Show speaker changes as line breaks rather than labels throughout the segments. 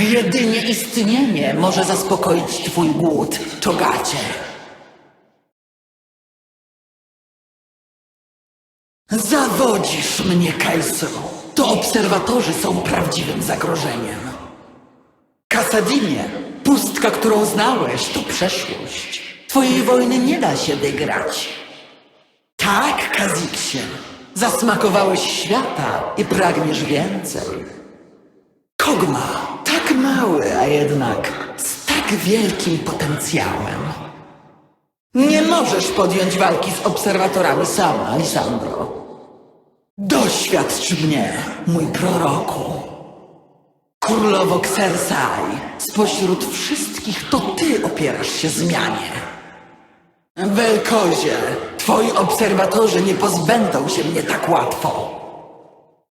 Jedynie istnienie może zaspokoić twój głód, czogacie. Zawodzisz mnie, Kaiso. To obserwatorzy są prawdziwym zagrożeniem. Kasadinie, pustka, którą znałeś, to przeszłość. Twojej wojny nie da się wygrać. Tak, Kaziksie. Zasmakowałeś świata i pragniesz więcej. Kogma, tak mały, a jednak z tak wielkim potencjałem. Nie możesz podjąć walki z obserwatorami sama, Lisandro. Doświadcz mnie, mój proroku. Królowo Ksersai, spośród wszystkich to ty opierasz się zmianie. Welkozie, twoi obserwatorzy nie pozbędą się mnie tak łatwo.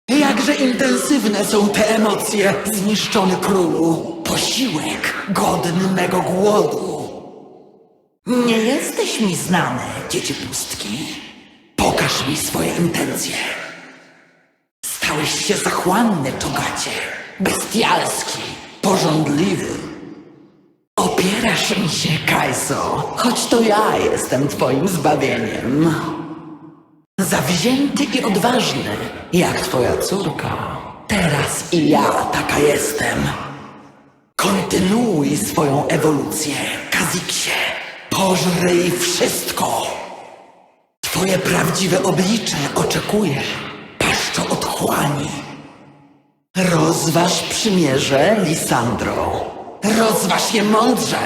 Jakże intensywne są te emocje, zniszczony królu. Posiłek godny mego głodu. Nie jesteś mi znany, dziecię pustki. Pokaż mi swoje intencje. Stałeś się zachłanny, czogacie. Bestialski, pożądliwy. Opierasz mi się, Kajso, choć to ja jestem twoim zbawieniem. Zawzięty i odważny, jak twoja córka. Teraz i ja taka jestem. Kontynuuj swoją ewolucję, Kaziksie. Pożryj wszystko. Twoje prawdziwe oblicze oczekuje, paszczo otchłani. Rozważ przymierze, Lisandro. Rozważ je mądrze.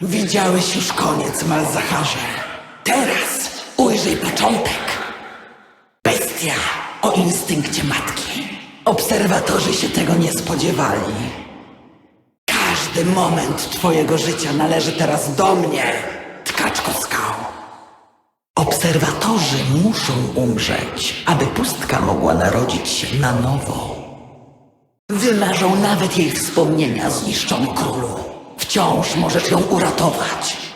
Widziałeś już koniec, Malzacharze. Teraz ujrzyj początek. Bestia o instynkcie matki. Obserwatorzy się tego nie spodziewali. Każdy moment twojego życia należy teraz do mnie, tkaczko skał. Obserwatorzy muszą umrzeć, aby pustka mogła narodzić się na nowo. Wymarzą nawet jej wspomnienia, zniszczony królu. Wciąż możesz ją uratować.